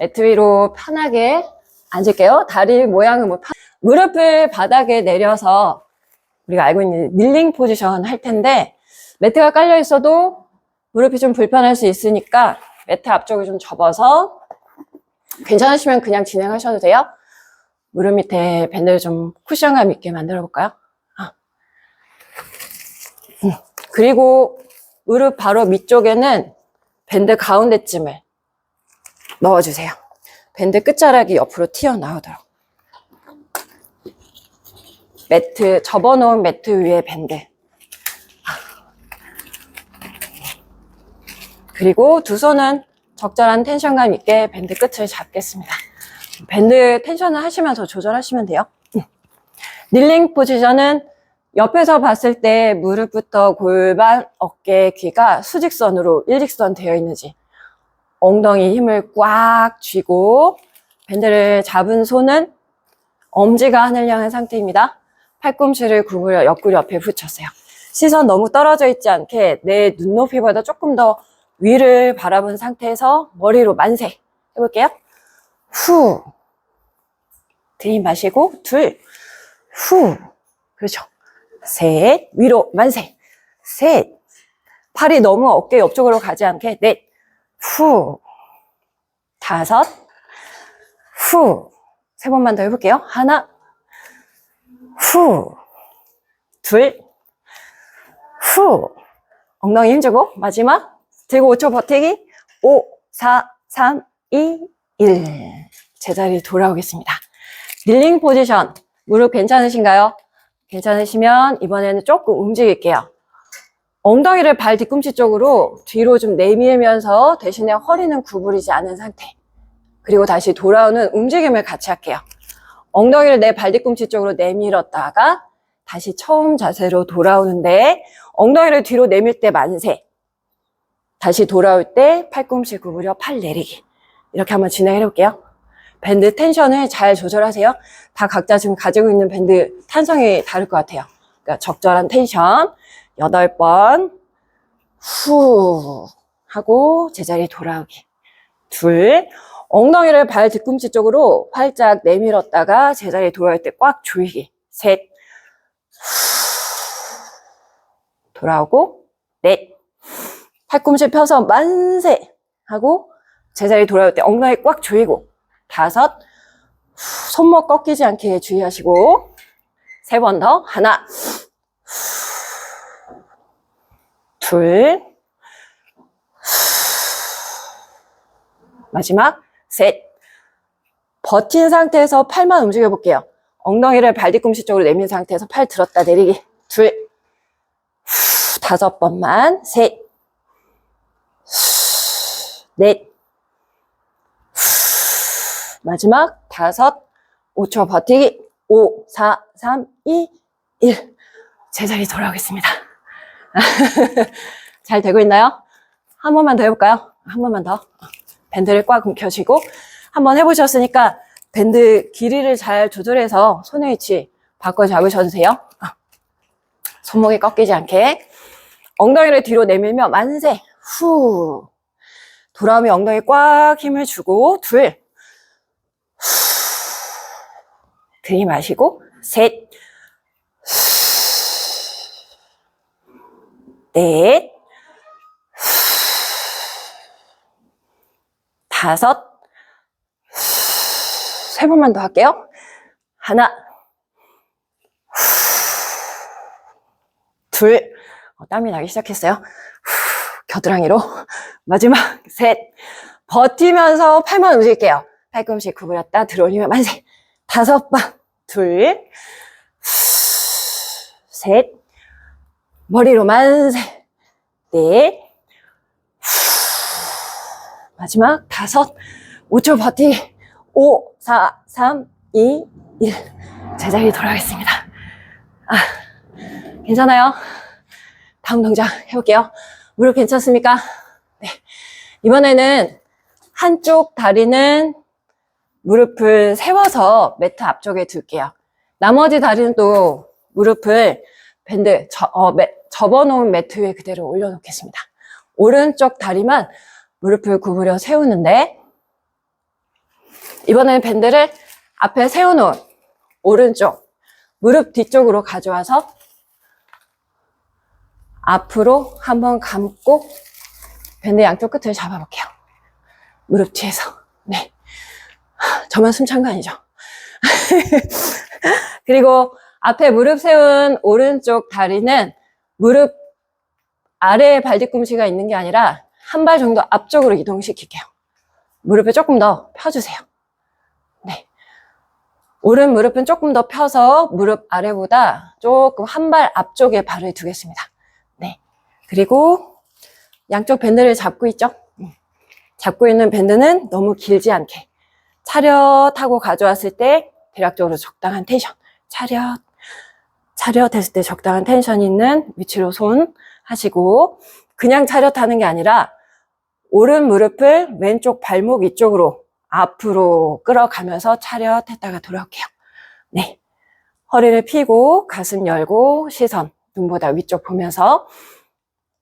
매트 위로 편하게 앉을게요. 다리 모양은 뭐 편... 무릎을 바닥에 내려서 우리가 알고 있는 닐링 포지션 할 텐데 매트가 깔려 있어도 무릎이 좀 불편할 수 있으니까 매트 앞쪽을 좀 접어서 괜찮으시면 그냥 진행하셔도 돼요. 무릎 밑에 밴드를 좀 쿠션감 있게 만들어 볼까요? 아. 음. 그리고 무릎 바로 밑쪽에는 밴드 가운데쯤을 넣어주세요. 밴드 끝자락이 옆으로 튀어나오도록. 매트, 접어놓은 매트 위에 밴드. 그리고 두 손은 적절한 텐션감 있게 밴드 끝을 잡겠습니다. 밴드 텐션을 하시면서 조절하시면 돼요. 음. 닐링 포지션은 옆에서 봤을 때 무릎부터 골반, 어깨, 귀가 수직선으로 일직선 되어 있는지 엉덩이 힘을 꽉 쥐고 밴드를 잡은 손은 엄지가 하늘 향한 상태입니다. 팔꿈치를 구부려 옆구리 옆에 붙였어요. 시선 너무 떨어져 있지 않게 내 눈높이보다 조금 더 위를 바라본 상태에서 머리로 만세 해볼게요. 후 들이 마시고 둘후 그렇죠. 셋 위로 만세 셋 팔이 너무 어깨 옆쪽으로 가지 않게 넷 후, 다섯, 후. 세 번만 더 해볼게요. 하나, 후, 둘, 후. 엉덩이 힘주고, 마지막. 들고 5초 버티기. 5, 4, 3, 2, 1. 제자리에 돌아오겠습니다. 릴링 포지션. 무릎 괜찮으신가요? 괜찮으시면 이번에는 조금 움직일게요. 엉덩이를 발 뒤꿈치 쪽으로 뒤로 좀 내밀면서 대신에 허리는 구부리지 않은 상태. 그리고 다시 돌아오는 움직임을 같이 할게요. 엉덩이를 내 발 뒤꿈치 쪽으로 내밀었다가 다시 처음 자세로 돌아오는데 엉덩이를 뒤로 내밀 때 만세. 다시 돌아올 때 팔꿈치 구부려 팔 내리기. 이렇게 한번 진행해 볼게요. 밴드 텐션을 잘 조절하세요. 다 각자 지금 가지고 있는 밴드 탄성이 다를 것 같아요. 그러니까 적절한 텐션. 여덟 번, 후, 하고 제자리 돌아오기. 둘, 엉덩이를 발 뒤꿈치 쪽으로 활짝 내밀었다가 제자리 돌아올 때 꽉 조이기. 셋, 후, 돌아오고, 넷, 팔꿈치 펴서 만세! 하고 제자리 돌아올 때 엉덩이 꽉 조이고, 다섯, 후, 손목 꺾이지 않게 주의하시고, 세 번 더, 하나, 둘, 마지막 셋. 버틴 상태에서 팔만 움직여 볼게요. 엉덩이를 발 뒤꿈치 쪽으로 내민 상태에서 팔 들었다 내리기. 둘, 다섯 번만. 셋, 넷, 마지막 다섯, 5초 버티기. 5, 4, 3, 2, 1. 제자리 돌아오겠습니다. 잘 되고 있나요? 한 번만 더 해볼까요? 한 번만 더. 밴드를 꽉 움켜쥐고 한 번 해보셨으니까 밴드 길이를 잘 조절해서 손의 위치 바꿔 잡으셔도 돼요. 손목이 꺾이지 않게. 엉덩이를 뒤로 내밀며 만세. 후. 돌아오면 엉덩이 꽉 힘을 주고 둘. 후. 들이마시고 셋. 넷, 다섯, 세 번만 더 할게요. 하나, 둘, 어, 땀이 나기 시작했어요. 겨드랑이로. 마지막, 셋. 버티면서 팔만 움직일게요. 팔꿈치 구부렸다 들어올리면 만세. 다섯 번, 둘, 셋, 머리로 만세. 넷. 마지막 다섯. 5초 버티. 5, 4, 3, 2, 1. 제자리 돌아가겠습니다. 아, 괜찮아요? 다음 동작 해볼게요. 무릎 괜찮습니까? 네. 이번에는 한쪽 다리는 무릎을 세워서 매트 앞쪽에 둘게요. 나머지 다리는 또 무릎을 밴드 저, 어, 매, 접어놓은 매트 위에 그대로 올려놓겠습니다. 오른쪽 다리만 무릎을 구부려 세우는데 이번에는 밴드를 앞에 세워놓은 오른쪽 무릎 뒤쪽으로 가져와서 앞으로 한번 감고 밴드 양쪽 끝을 잡아볼게요. 무릎 뒤에서. 네. 저만 숨 찬 거 아니죠? 그리고 앞에 무릎 세운 오른쪽 다리는 무릎 아래에 발 뒤꿈치가 있는 게 아니라 한 발 정도 앞쪽으로 이동시킬게요. 무릎을 조금 더 펴주세요. 네. 오른 무릎은 조금 더 펴서 무릎 아래보다 조금 한 발 앞쪽에 발을 두겠습니다. 네. 그리고 양쪽 밴드를 잡고 있죠? 음. 잡고 있는 밴드는 너무 길지 않게 차렷하고 가져왔을 때 대략적으로 적당한 텐션. 차렷, 차렷 했을 때 적당한 텐션 있는 위치로 손 하시고 그냥 차렷하는 게 아니라 오른 무릎을 왼쪽 발목 위쪽으로 앞으로 끌어가면서 차렷했다가 돌아올게요. 네. 허리를 펴고 가슴 열고 시선 눈보다 위쪽 보면서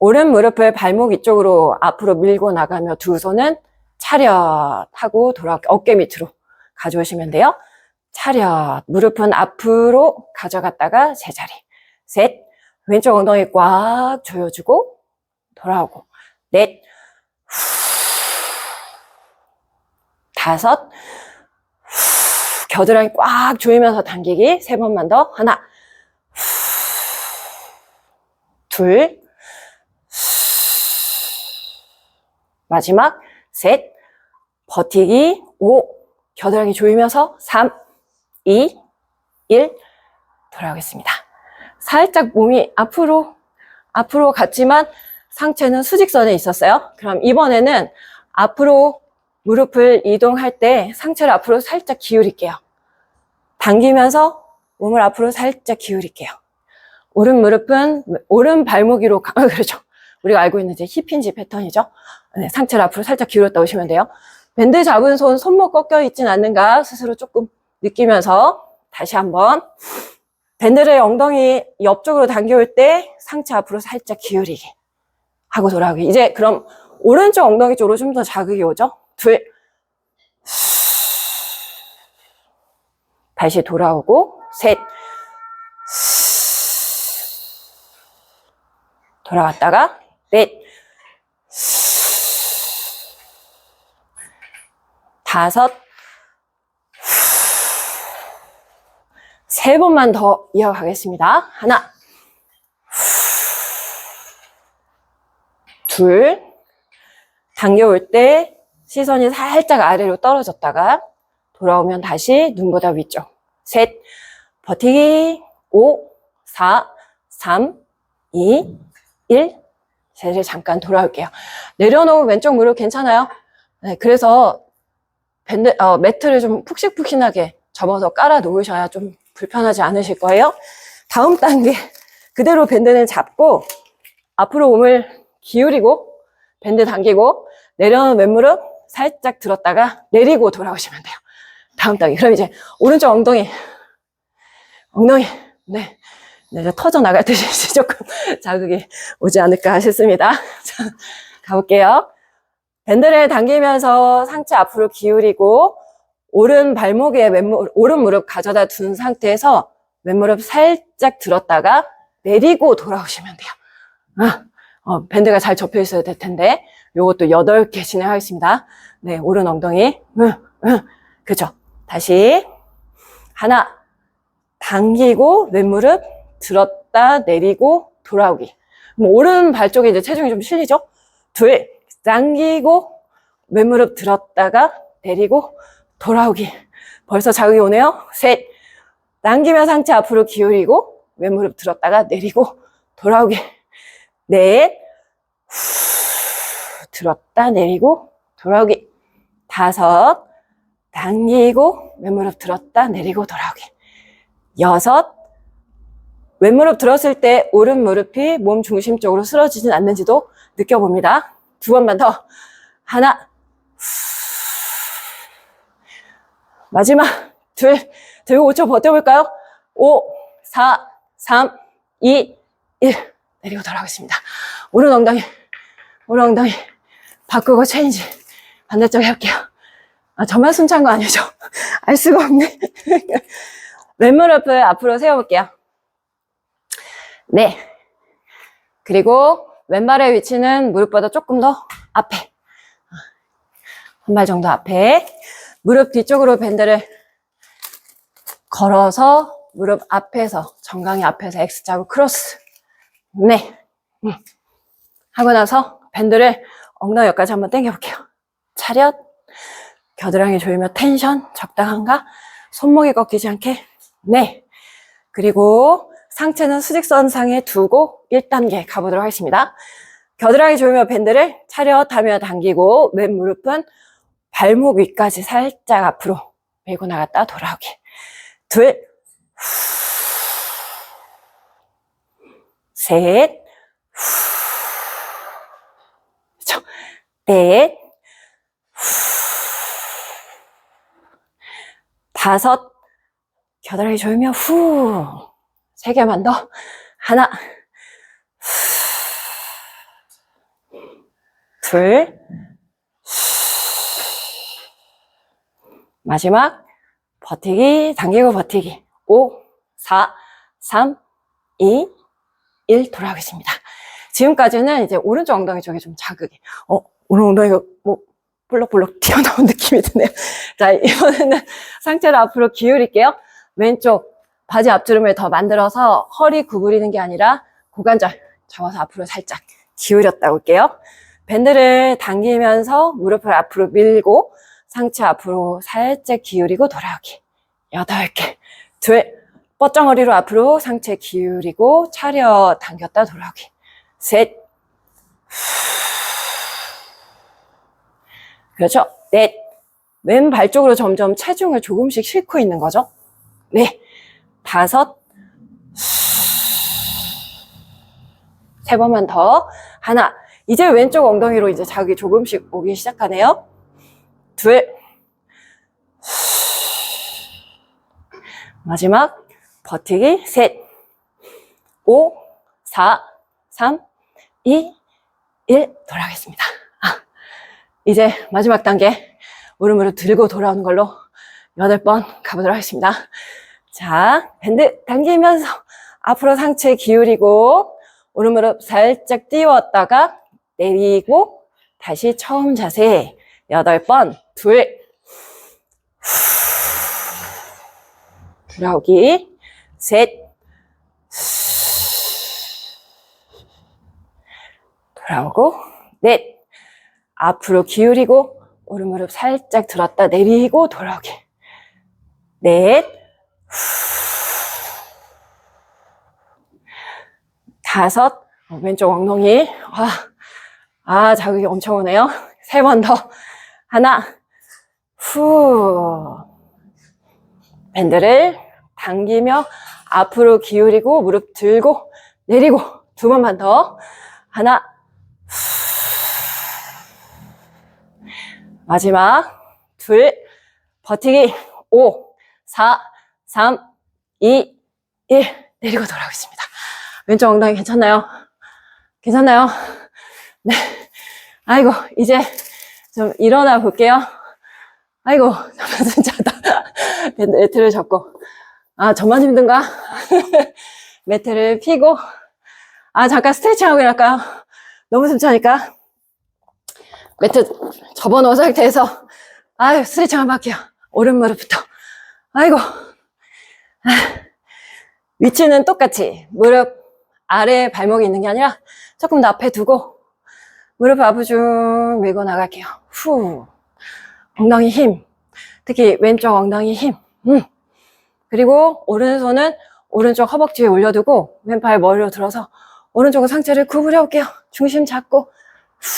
오른 무릎을 발목 위쪽으로 앞으로 밀고 나가며 두 손은 차렷하고 돌아올게요. 어깨 밑으로 가져오시면 돼요. 차렷. 무릎은 앞으로 가져갔다가 제자리. 셋. 왼쪽 엉덩이 꽉 조여주고 돌아오고. 넷. 다섯. 겨드랑이 꽉 조이면서 당기기. 세 번만 더. 하나. 둘. 마지막. 셋. 버티기. 오. 겨드랑이 조이면서 3, 2, 1. 돌아오겠습니다. 살짝 몸이 앞으로, 앞으로 갔지만 상체는 수직선에 있었어요. 그럼 이번에는 앞으로 무릎을 이동할 때 상체를 앞으로 살짝 기울일게요. 당기면서 몸을 앞으로 살짝 기울일게요. 오른 무릎은 오른 발목 위로 가, 그렇죠. 우리가 알고 있는 이제 힙힌지 패턴이죠. 네, 상체를 앞으로 살짝 기울였다 오시면 돼요. 밴드 잡은 손 손목 꺾여 있진 않는가 스스로 조금 느끼면서 다시 한번 밴드를 엉덩이 옆쪽으로 당겨올 때 상체 앞으로 살짝 기울이게 하고 돌아오기. 이제 그럼 오른쪽 엉덩이 쪽으로 좀 더 자극이 오죠? 둘. 다시 돌아오고, 셋. 돌아왔다가, 넷. 다섯. 세 번만 더 이어가겠습니다. 하나. 둘. 당겨올 때 시선이 살짝 아래로 떨어졌다가 돌아오면 다시 눈보다 위쪽. 셋. 버티기. 5, 4, 3, 2, 1. 셋을 잠깐 돌아올게요. 내려놓은 왼쪽 무릎 괜찮아요? 네, 그래서 밴드, 어, 매트를 좀 푹신푹신하게 접어서 깔아 놓으셔야 좀 불편하지 않으실 거예요. 다음 단계. 그대로 밴드는 잡고 앞으로 몸을 기울이고 밴드 당기고 내려놓은 왼무릎 살짝 들었다가 내리고 돌아오시면 돼요. 다음 단계. 그럼 이제 오른쪽 엉덩이, 엉덩이, 네. 네, 이제 터져 나갈 듯이 조금 자극이 오지 않을까 싶습니다. 자, 가볼게요. 밴드를 당기면서 상체 앞으로 기울이고 오른 발목에 왼무릎, 오른 무릎 가져다 둔 상태에서 왼무릎 살짝 들었다가 내리고 돌아오시면 돼요. 아, 어, 밴드가 잘 접혀 있어야 될 텐데 요것도 8개 진행하겠습니다. 네, 오른 엉덩이. 그죠? 다시. 하나. 당기고, 왼무릎 들었다, 내리고, 돌아오기. 그럼 오른 발 쪽에 이제 체중이 좀 실리죠? 둘. 당기고, 왼무릎 들었다가, 내리고, 돌아오기. 벌써 자극이 오네요. 셋. 당기며 상체 앞으로 기울이고, 왼무릎 들었다가, 내리고, 돌아오기. 넷. 후, 들었다 내리고 돌아오기. 다섯. 당기고 왼무릎 들었다 내리고 돌아오기. 여섯. 왼무릎 들었을 때 오른 무릎이 몸 중심 쪽으로 쓰러지진 않는지도 느껴봅니다. 두 번만 더. 하나. 마지막. 둘. 들고 5초 버텨볼까요? 5, 4, 3, 2, 1. 내리고 돌아가겠습니다. 오른 엉덩이, 오른 엉덩이 바꾸고 체인지 반대쪽에 할게요. 아, 저만 숨찬 거 아니죠? 알 수가 없네. 왼무릎을 앞으로 세워볼게요. 네. 그리고 왼발의 위치는 무릎보다 조금 더 앞에. 한 발 정도 앞에. 무릎 뒤쪽으로 밴드를 걸어서 무릎 앞에서, 정강이 앞에서 X자고 크로스. 네. 음. 하고 나서 밴드를 엉덩이 여기까지 한번 당겨볼게요. 차렷. 겨드랑이 조이며 텐션 적당한가? 손목이 꺾이지 않게. 네. 그리고 상체는 수직선 상에 두고 1단계 가보도록 하겠습니다. 겨드랑이 조이며 밴드를 차렷하며 당기고 왼 무릎은 발목 위까지 살짝 앞으로 밀고 나갔다 돌아오기. 둘, 셋, 그렇죠. 넷, 다섯, 겨드랑이 조이며 후. 세 개만 더. 하나, 둘, 마지막, 버티기, 당기고 버티기. 5, 4, 3, 2, 1 돌아가겠습니다. 지금까지는 이제 오른쪽 엉덩이 쪽에 좀 자극이. 어, 오른 엉덩이가 뭐, 볼록볼록 튀어나온 느낌이 드네요. 자, 이번에는 상체를 앞으로 기울일게요. 왼쪽 바지 앞주름을 더 만들어서 허리 구부리는 게 아니라 고관절 접어서 앞으로 살짝 기울였다 올게요. 밴드를 당기면서 무릎을 앞으로 밀고 상체 앞으로 살짝 기울이고 돌아오기. 여덟 개. 둘. 뻗정어리로 앞으로 상체 기울이고 차려 당겼다 돌아오기. 셋. 그렇죠. 넷. 왼발 쪽으로 점점 체중을 조금씩 싣고 있는 거죠. 네. 다섯. 세 번만 더. 하나. 이제 왼쪽 엉덩이로 이제 자극이 조금씩 오기 시작하네요. 둘. 마지막. 버티기. 셋. 오. 사. 삼. 이. 일. 돌아가겠습니다. 아, 이제 마지막 단계. 무릎 들고 돌아오는 걸로 여덟 번 가보도록 하겠습니다. 자, 밴드 당기면서 앞으로 상체 기울이고 오른 무릎 살짝 띄웠다가 내리고 다시 처음 자세 여덟 번. 둘, 돌아오기. 셋, 돌아오고 넷, 앞으로 기울이고 오른 무릎 살짝 들었다 내리고 돌아오기. 넷, 다섯, 어, 왼쪽 엉덩이. 아, 아, 자극이 엄청 오네요. 세 번 더. 하나, 후. 밴드를 당기며 앞으로 기울이고 무릎 들고 내리고 두 번만 더. 하나, 마지막 둘, 버티기. 오, 사, 삼, 이, 일. 내리고 돌아오겠습니다. 왼쪽 엉덩이 괜찮나요? 괜찮나요? 네. 아이고, 이제 좀 일어나 볼게요. 아이고, 저만 자다. 매트를 잡고. 아, 저만 힘든가? 매트를 피고. 아, 잠깐 스트레칭 하고 일할까요? 너무 숨 차니까. 매트 접어 놓은 상태에서. 아유, 스트레칭 한번 할게요. 오른무릎부터. 아이고. 아, 위치는 똑같이 무릎 아래 발목이 있는 게 아니라 조금 더 앞에 두고 무릎 앞으로 쭉 밀고 나갈게요. 후. 엉덩이 힘. 특히 왼쪽 엉덩이 힘. 음. 그리고 오른손은 오른쪽 허벅지에 올려두고 왼팔 머리로 들어서 오른쪽으로 상체를 구부려 올게요. 중심 잡고 후.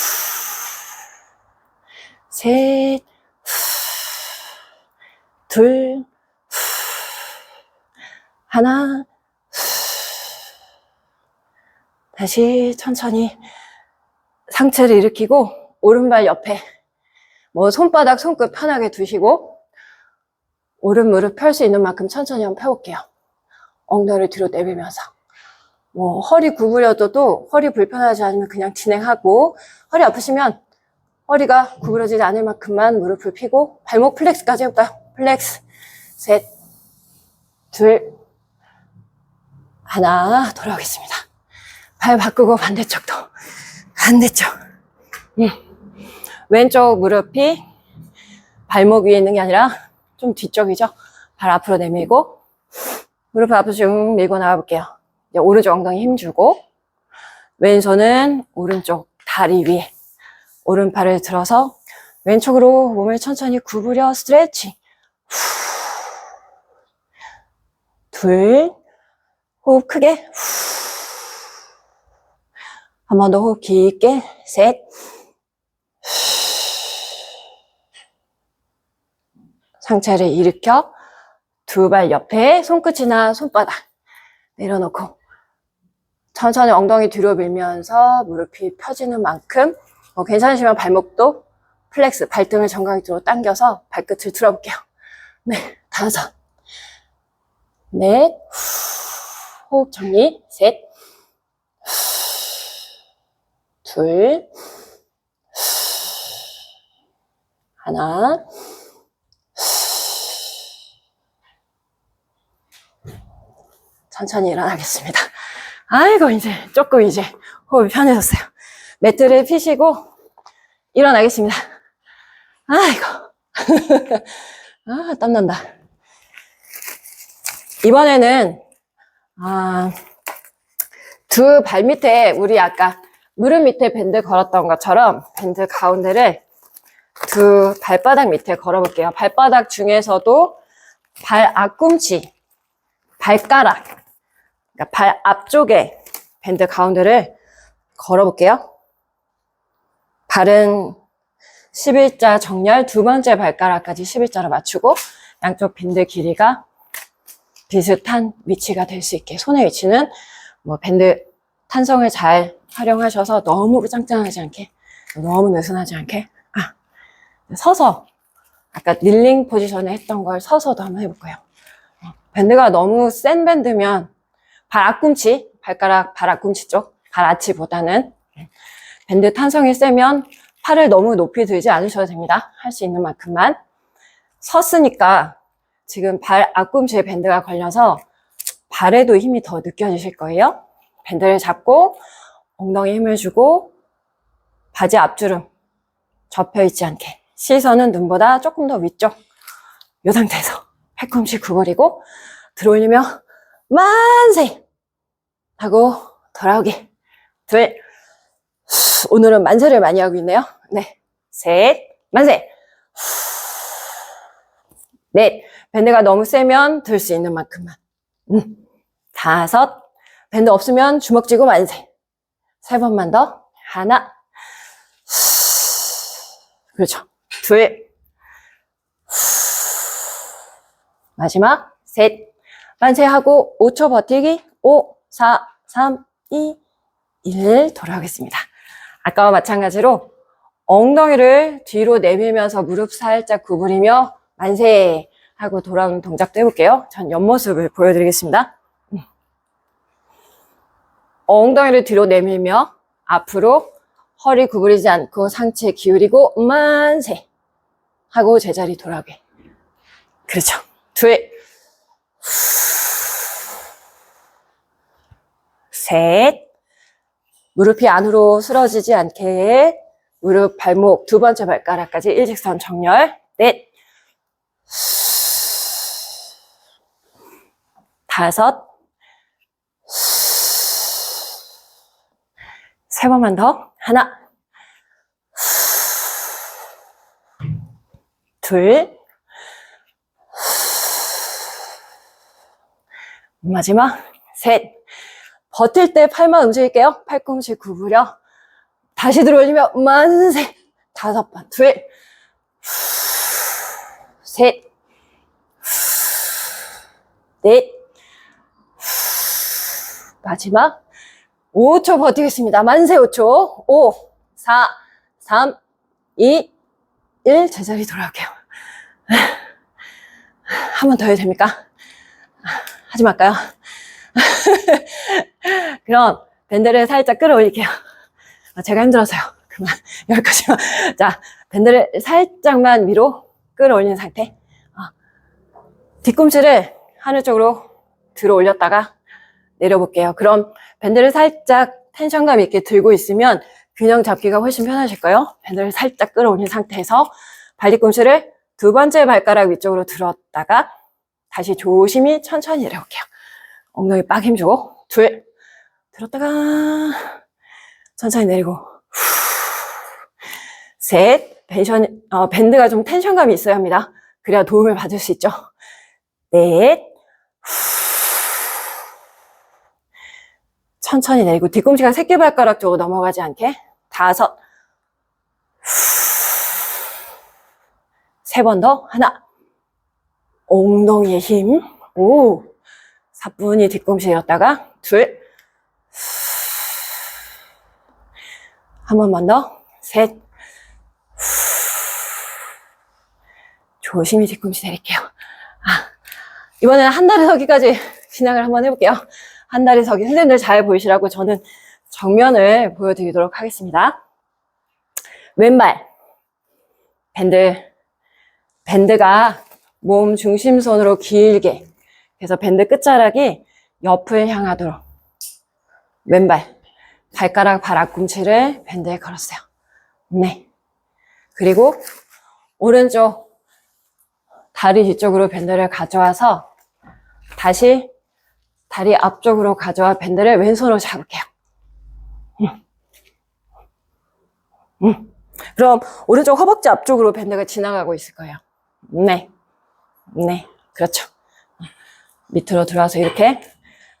셋 후. 둘 후. 하나 다시 천천히 상체를 일으키고 오른발 옆에 뭐 손바닥, 손끝 편하게 두시고 오른 무릎 펼 수 있는 만큼 천천히 한번 펴볼게요. 엉덩이를 뒤로 내밀면서 뭐 허리 구부려도 허리 불편하지 않으면 그냥 진행하고 허리 아프시면 허리가 구부러지지 않을 만큼만 무릎을 펴고 발목 플렉스까지 해볼까요? 플렉스 셋, 둘, 하나 돌아오겠습니다. 발 바꾸고 반대쪽도 반대쪽 음. 왼쪽 무릎이 발목 위에 있는 게 아니라 좀 뒤쪽이죠. 발 앞으로 내밀고 무릎 앞으로 쭉 밀고 나가볼게요. 이제 오른쪽 엉덩이 힘주고 왼손은 오른쪽 다리 위에 오른팔을 들어서 왼쪽으로 몸을 천천히 구부려 스트레칭 후. 둘 호흡 크게 한 번 더 호흡 깊게 셋 상체를 일으켜 두 발 옆에 손끝이나 손바닥 내려놓고 천천히 엉덩이 뒤로 밀면서 무릎이 펴지는 만큼 뭐 괜찮으시면 발목도 플렉스, 발등을 정강이 뒤로 당겨서 발끝을 들어볼게요. 네, 다섯, 넷, 후, 호흡 정리, 셋, 후, 둘, 후, 하나, 천천히 일어나겠습니다. 아이고, 이제 조금 이제 호흡이 편해졌어요. 매트를 피시고 일어나겠습니다. 아이고. 아, 땀난다. 이번에는, 아, 두 발 밑에 우리 아까 무릎 밑에 밴드 걸었던 것처럼 밴드 가운데를 두 발바닥 밑에 걸어볼게요. 발바닥 중에서도 발 앞꿈치, 발가락, 그러니까 발 앞쪽에 밴드 가운데를 걸어볼게요. 발은 11자 정렬 두 번째 발가락까지 11자로 맞추고 양쪽 밴드 길이가 비슷한 위치가 될 수 있게 손의 위치는 뭐 밴드 탄성을 잘 활용하셔서 너무 짱짱하지 않게 너무 느슨하지 않게 아 서서 아까 닐링 포지션에 했던 걸 서서도 한번 해볼까요? 어, 밴드가 너무 센 밴드면 발 앞꿈치 발가락 발 앞꿈치 쪽 발 아치보다는 밴드 탄성이 세면 팔을 너무 높이 들지 않으셔도 됩니다. 할 수 있는 만큼만. 섰으니까 지금 발 앞꿈치에 밴드가 걸려서 발에도 힘이 더 느껴지실 거예요. 밴드를 잡고 엉덩이 힘을 주고 바지 앞주름 접혀 있지 않게 시선은 눈보다 조금 더 위쪽 이 상태에서 팔꿈치 구부리고 들어올리며 만세 하고 돌아오기 둘 오늘은 만세를 많이 하고 있네요. 네. 셋, 만세. 넷, 밴드가 너무 세면 들 수 있는 만큼만. 음. 다섯, 밴드 없으면 주먹 쥐고 만세. 세 번만 더. 하나. 그렇죠. 둘. 마지막. 셋. 만세하고 5초 버티기. 5, 4, 3, 2, 1 돌아오겠습니다. 아까와 마찬가지로 엉덩이를 뒤로 내밀면서 무릎 살짝 구부리며 만세 하고 돌아오는 동작도 해볼게요. 전 옆모습을 보여드리겠습니다. 음. 엉덩이를 뒤로 내밀며 앞으로 허리 구부리지 않고 상체 기울이고 만세 하고 제자리 돌아오게. 그렇죠. 둘, 셋, 무릎이 안으로 쓰러지지 않게 무릎, 발목, 두 번째 발가락까지 일직선 정렬. 넷, 다섯, 세 번만 더. 하나, 둘, 마지막 셋. 버틸 때 팔만 움직일게요. 팔꿈치 구부려. 다시 들어올리며 만세. 다섯 번. 둘. 셋. 넷. 마지막. 5초 버티겠습니다. 만세 5초. 5, 4, 3, 2, 1. 제자리 돌아올게요. 한 번 더 해도 됩니까? 하지 말까요? 그럼 밴드를 살짝 끌어올릴게요. 아, 제가 힘들어서요. 그만. 여기까지만. 자, 밴드를 살짝만 위로 끌어올린 상태. 어. 뒤꿈치를 하늘 쪽으로 들어 올렸다가 내려볼게요. 그럼 밴드를 살짝 텐션감 있게 들고 있으면 균형 잡기가 훨씬 편하실 거예요. 밴드를 살짝 끌어올린 상태에서 발 뒤꿈치를 두 번째 발가락 위쪽으로 들었다가 다시 조심히 천천히 내려올게요. 엉덩이 빡 힘주고 둘. 들었다가 천천히 내리고 후, 셋. 벤션, 어, 밴드가 좀 텐션감이 있어야 합니다. 그래야 도움을 받을 수 있죠. 넷. 천천히 내리고 뒤꿈치가 새끼발가락 쪽으로 넘어가지 않게. 다섯. 세 번 더. 하나. 엉덩이에 힘. 오, 사뿐히 뒤꿈치 내렸다가 둘. 한 번만 더. 셋. 조심히 뒤꿈치 내릴게요. 아, 이번에는 한 다리 서기까지 진행을 한번 해볼게요. 한 다리 서기 선생님들 잘 보이시라고 저는 정면을 보여드리도록 하겠습니다. 왼발. 밴드. 밴드가 몸 중심선으로 길게 그래서 밴드 끝자락이 옆을 향하도록 왼발 발가락 발 앞꿈치를 밴드에 걸었어요. 네. 그리고 오른쪽 다리 뒤쪽으로 밴드를 가져와서 다시 다리 앞쪽으로 가져와 밴드를 왼손으로 잡을게요. 음. 음. 그럼 오른쪽 허벅지 앞쪽으로 밴드가 지나가고 있을 거예요. 네. 네. 그렇죠. 밑으로 들어와서 이렇게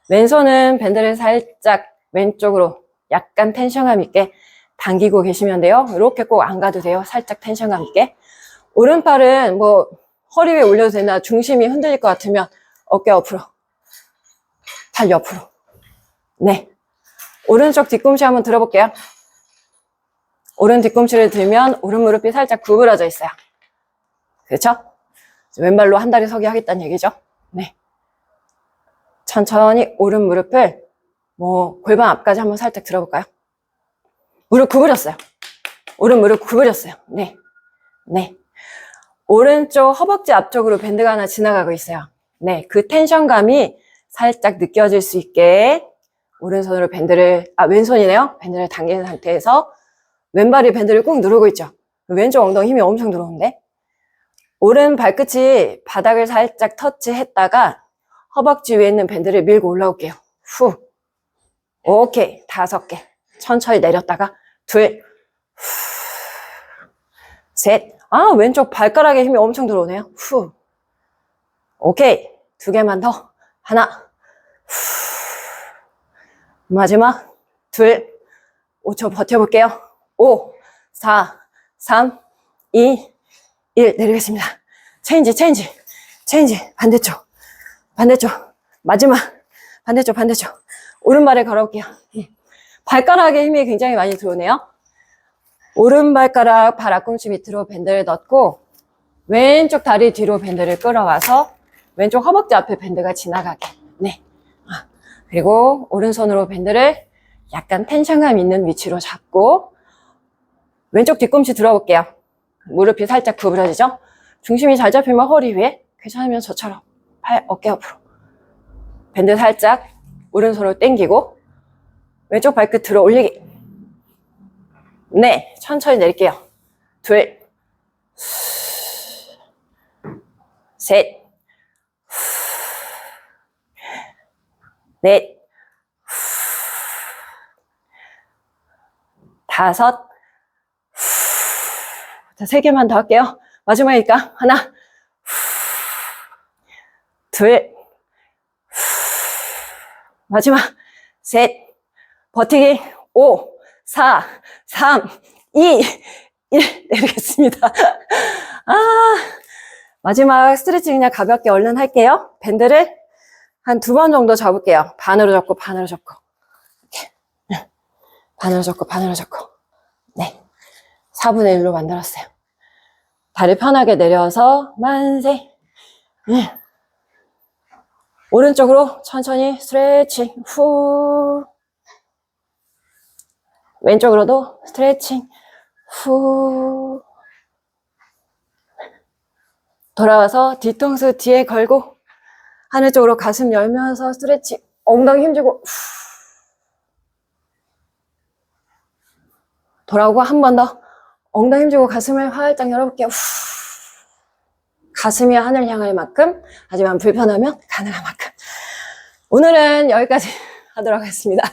왼손은 밴드를 살짝 왼쪽으로 약간 텐션감 있게 당기고 계시면 돼요. 이렇게 꼭 안 가도 돼요. 살짝 텐션감 있게. 오른팔은 뭐 허리 위에 올려도 되나 중심이 흔들릴 것 같으면 어깨 옆으로 팔 옆으로. 네. 오른쪽 뒤꿈치 한번 들어볼게요. 오른 뒤꿈치를 들면 오른 무릎이 살짝 구부러져 있어요. 그렇죠? 왼발로 한 다리 서기 하겠다는 얘기죠. 네. 천천히 오른 무릎을 뭐 골반 앞까지 한번 살짝 들어볼까요? 무릎 구부렸어요. 오른 무릎 구부렸어요. 네. 네. 오른쪽 허벅지 앞쪽으로 밴드가 하나 지나가고 있어요. 네. 그 텐션감이 살짝 느껴질 수 있게 오른손으로 밴드를, 아, 왼손이네요. 밴드를 당기는 상태에서 왼발이 밴드를 꾹 누르고 있죠. 왼쪽 엉덩이 힘이 엄청 들어오는데 오른 발끝이 바닥을 살짝 터치했다가 허벅지 위에 있는 밴드를 밀고 올라올게요. 후. 오케이. 다섯 개. 천천히 내렸다가 둘. 후. 셋. 아, 왼쪽 발가락에 힘이 엄청 들어오네요. 후. 오케이. 두 개만 더. 하나. 후. 마지막. 둘. 5초 버텨볼게요. 5, 4, 3, 2, 1. 내리겠습니다. 체인지, 체인지, 체인지. 반대쪽. 반대쪽. 마지막. 반대쪽, 반대쪽. 오른발에 걸어올게요. 예. 발가락에 힘이 굉장히 많이 들어오네요. 오른발가락 발 앞꿈치 밑으로 밴드를 넣고 왼쪽 다리 뒤로 밴드를 끌어와서 왼쪽 허벅지 앞에 밴드가 지나가게. 네. 아, 그리고 오른손으로 밴드를 약간 텐션감 있는 위치로 잡고 왼쪽 뒤꿈치 들어볼게요. 무릎이 살짝 구부러지죠? 중심이 잘 잡히면 허리 위에 괜찮으면 저처럼 팔 어깨 옆으로. 밴드 살짝 오른손으로 당기고 왼쪽 발끝 들어 올리기. 네 천천히 내릴게요. 둘 셋, 넷, 다섯, 자, 세 개만 더 할게요. 마지막이니까 하나, 둘, 마지막 셋, 버티기 오, 사, 삼, 이, 일 내리겠습니다. 아, 마지막 스트레칭 그냥 가볍게 얼른 할게요. 밴드를 한 두 번 정도 잡을게요. 반으로 잡고 반으로 이렇게 반으로 잡고 반으로 잡고 네 4분의 1로 만들었어요. 다리 편하게 내려서 만세 네. 오른쪽으로 천천히 스트레칭 후 왼쪽으로도 스트레칭 후. 돌아와서 뒤통수 뒤에 걸고 하늘 쪽으로 가슴 열면서 스트레칭. 엉덩이 힘주고. 후. 돌아오고 한 번 더. 엉덩이 힘주고 가슴을 활짝 열어볼게요. 후. 가슴이 하늘 향할 만큼, 하지만 불편하면 가능한 만큼. 오늘은 여기까지 하도록 하겠습니다.